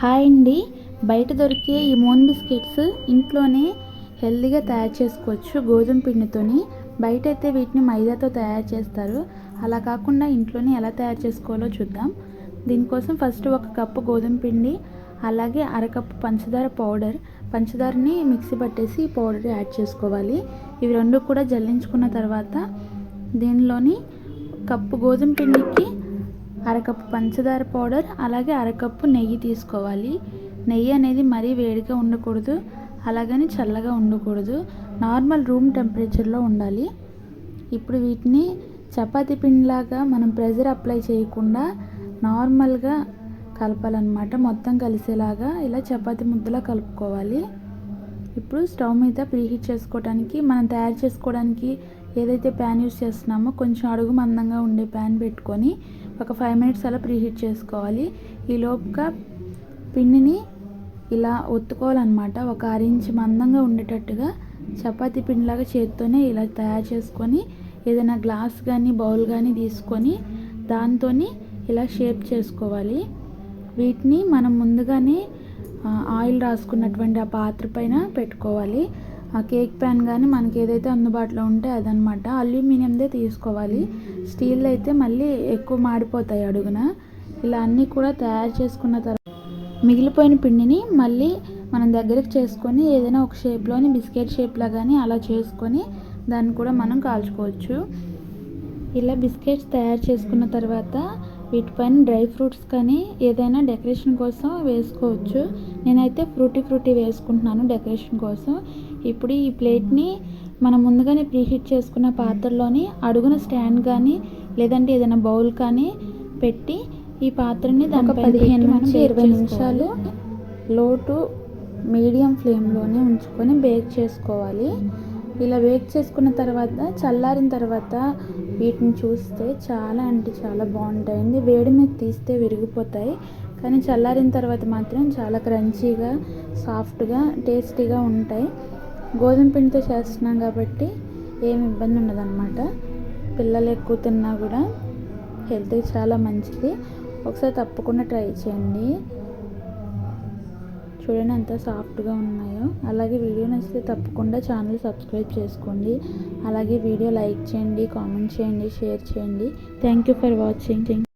Hi అండి. బయట దొరికే ఈ మోన్ బిస్కెట్స్ ఇంట్లోనే హెల్దీగా తయారు చేసుకోవచ్చు గోధుమ పిండితోని. బయట అయితే వీటిని మైదాతో తయారు చేస్తారు. అలా కాకుండా ఇంట్లోనే ఎలా తయారు చేసుకోవాలో చూద్దాం. దీనికోసం ఫస్ట్ ఒక కప్పు గోధుమ పిండి అలాగే అరకప్పు పంచదార పౌడర్. పంచదారని మిక్సీ పట్టేసి ఈ పౌడర్ యాడ్ చేసుకోవాలి. ఇవి రెండు కూడా జల్లించుకున్న తర్వాత దీనిలోని కప్పు గోధుమ పిండికి అరకప్పు పంచదార పౌడర్ అలాగే అరకప్పు నెయ్యి తీసుకోవాలి. నెయ్యి అనేది మరీ వేడిగా ఉండకూడదు అలాగని చల్లగా ఉండకూడదు. నార్మల్ రూమ్ టెంపరేచర్లో ఉండాలి. ఇప్పుడు వీటిని చపాతి పిండిలాగా మనం ప్రెజర్ అప్లై చేయకుండా నార్మల్గా కలపాలన్నమాట. మొత్తం కలిసేలాగా ఇలా చపాతి ముద్దలా కలుపుకోవాలి. ఇప్పుడు స్టవ్ మీద ప్రీహీట్ చేసుకోవడానికి మనం తయారు చేసుకోవడానికి ఏదైతే ప్యాన్ యూస్ చేస్తున్నామో కొంచెం అడుగు మందంగా ఉండే ప్యాన్ పెట్టుకొని ఒక ఫైవ్ మినిట్స్ అలా ప్రీహీట్ చేసుకోవాలి. ఈ లోపుగా పిండిని ఇలా ఒత్తుకోవాలన్నమాట. ఒక అరించ్ మందంగా ఉండేటట్టుగా చపాతీ పిండిలాగా చేత్తోనే ఇలా తయారు చేసుకొని ఏదైనా గ్లాస్ కానీ బౌల్ కానీ తీసుకొని దాంతో ఇలా షేప్ చేసుకోవాలి. వీటిని మనం ముందుగానే ఆయిల్ రాసుకున్నటువంటి ఆ పాత్ర పైన పెట్టుకోవాలి. ఆ కేక్ ప్యాన్ కానీ మనకి ఏదైతే అందుబాటులో ఉంటే అదనమాట అల్యూమినియందే తీసుకోవాలి. స్టీల్ అయితే మళ్ళీ ఎక్కువ మాడిపోతాయి అడుగున. ఇలా అన్నీ కూడా తయారు చేసుకున్న తర్వాత మిగిలిపోయిన పిండిని మళ్ళీ మనం దగ్గరికి చేసుకొని ఏదైనా ఒక షేప్లోని బిస్కెట్ షేప్లా కానీ అలా చేసుకొని దాన్ని కూడా మనం కాల్చుకోవచ్చు. ఇలా బిస్కెట్స్ తయారు చేసుకున్న తర్వాత వీటిపైన డ్రై ఫ్రూట్స్ కానీ ఏదైనా డెకరేషన్ కోసం వేసుకోవచ్చు. నేనైతే ఫ్రూటీ ఫ్రూటీ వేసుకుంటున్నాను డెకరేషన్ కోసం. ఇప్పుడు ఈ ప్లేట్ని మనం ముందుగానే ప్రీహీట్ చేసుకున్న పాత్రలోని అడుగున స్టాండ్ కానీ లేదంటే ఏదైనా బౌల్ కానీ పెట్టి ఈ పాత్రని దాని పదిహేను నుంచి ఇరవై నిమిషాలు లో టు మీడియం ఫ్లేమ్లోనే ఉంచుకొని బేక్ చేసుకోవాలి. ఇలా బేక్ చేసుకున్న తర్వాత చల్లారిన తర్వాత వీటిని చూస్తే చాలా అంటే చాలా బాగుంటాయండి. వేడి మీద తీస్తే విరిగిపోతాయి. కానీ చల్లారిన తర్వాత మాత్రం చాలా క్రంచీగా సాఫ్ట్గా టేస్టీగా ఉంటాయి. గోధుమ పిండితో చేస్తున్నాం కాబట్టి ఏమి ఇబ్బంది ఉండదన్నమాట. పిల్లలు ఎక్కువ తిన్నా కూడా హెల్త్కి చాలా మంచిది. ఒకసారి తప్పకుండా ట్రై చేయండి. చూడండి ఎంత సాఫ్ట్గా ఉన్నాయో. అలాగే వీడియో నచ్చితే తప్పకుండా ఛానల్ సబ్స్క్రైబ్ చేసుకోండి. అలాగే వీడియో లైక్ చేయండి కామెంట్ చేయండి షేర్ చేయండి. Thank you for watching.